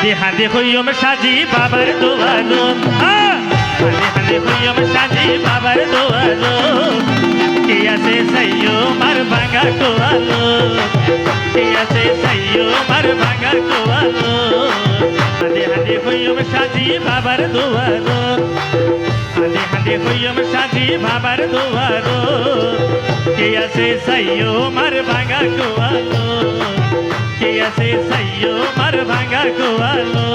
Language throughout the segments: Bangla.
হাঁদে হাঁদে হইয়ম সাজি বাবার দোয়ারো হাঁদে হাঁদে হইয়ম সাজি বাবার দোয়ারো কে আছে সাইয়ো মার ভাঙা কোয়ালো? কে আছে সাইয়ো মার ভাঙা কোয়ালো? হাঁদে হাঁদে হইয়ম সাজি বাবার দোয়ারো হাঁদে হাঁদে হইয়ম সাজি বাবার দোয়ারো কে আছে সাইয়ো মার ভাঙা কোয়ালো? কে আছে সাইয়ো মার ভাঙা কোয়ালো।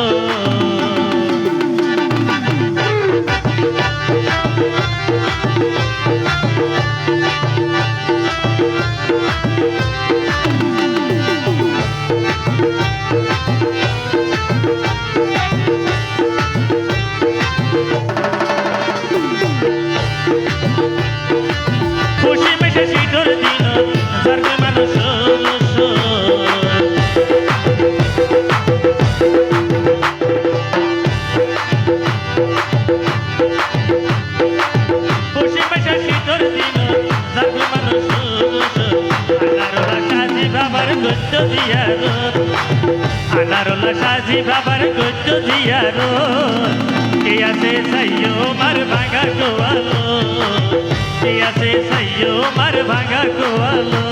খুশি মেশে শীতল দিন মানুষ। আনারোলা সাজি বাবার গদ্য দিয়ারো কে আছে সাইয়ো মার ভাঙা গোয়ালো কে আছে সাইয়ো মার ভাঙা গোয়ালো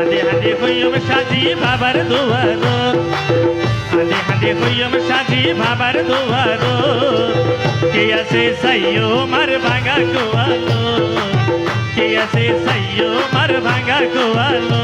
আদে হাদে হইয়ম সাজি বাবার দুয়ারো আদে হাদে হইয়ম সাজি বাবার দুয়ারো। কে আছে সাইয়ো মার ভাঙা গোয়ালো কে আছে সাইয়ো মার ভাঙা গোয়ালো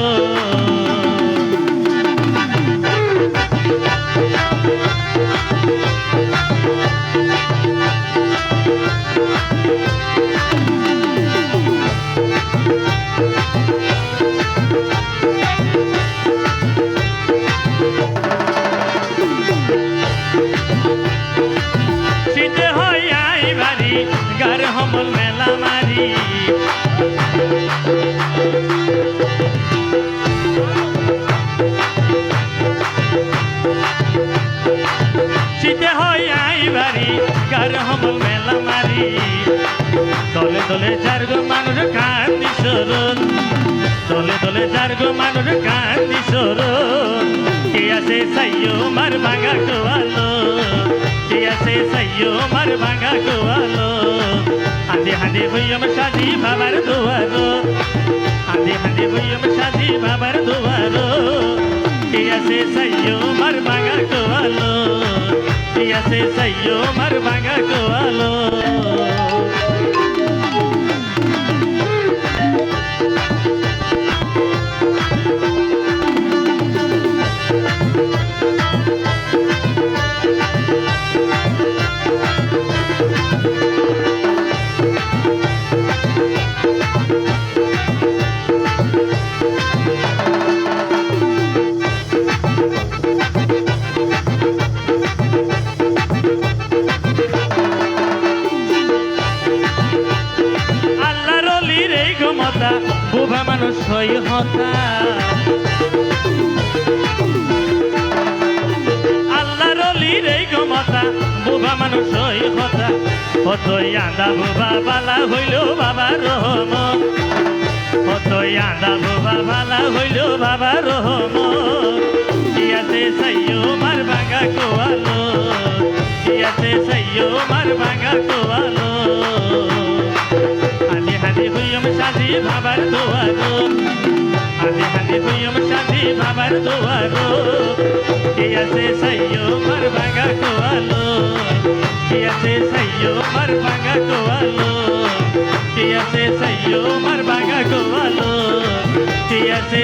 বাড়ি গার হমল মেলা আই বাড়ি গার হমল মেলা মারি? দলে দলে চার গো মানুষ কান্দি সরণ দলে দলে চার গো মানুষ কান্দি সরণ কে আছে সাইয়ো মার ভাঙা কোয়ালো কে আছে সাইয়ো মার ভাঙা কোয়ালো হাঁদে হাঁদে হইয়ম সাজি বাবার দুয়ারো। হাঁদে হাঁদে হইয়ম সাজি বাবার দুয়ারো। কে আছে সাইয়ো মার ভাঙা কোয়ালো কে আছে সাইয়ো মার ভাঙা কোয়ালো আল্লাহর অলির এই ক্ষমতা বোবা মানুষ হই হতা। আল্লাহর অলির এই ক্ষমতা বোবা মানুষ হই হতা। হতই আন্দা বোবা বালা হইল বাবা রহম। হতই আন্দা বোবা বালা হইল বাবা রহম। ইয়াতে সাইয়ো মার ভাঙা কোয়ালো বাবার দোয়ারো। হাঁদি হাঁদি প্রিয়ম সাজি বাবার দোয়ারো। কে আছে সাইয়ো মার ভাঙা কোয়ালো? কে আছে মার ভাঙা কোয়ালো? কে আছে মার ভাঙা কোয়ালো? কে আছে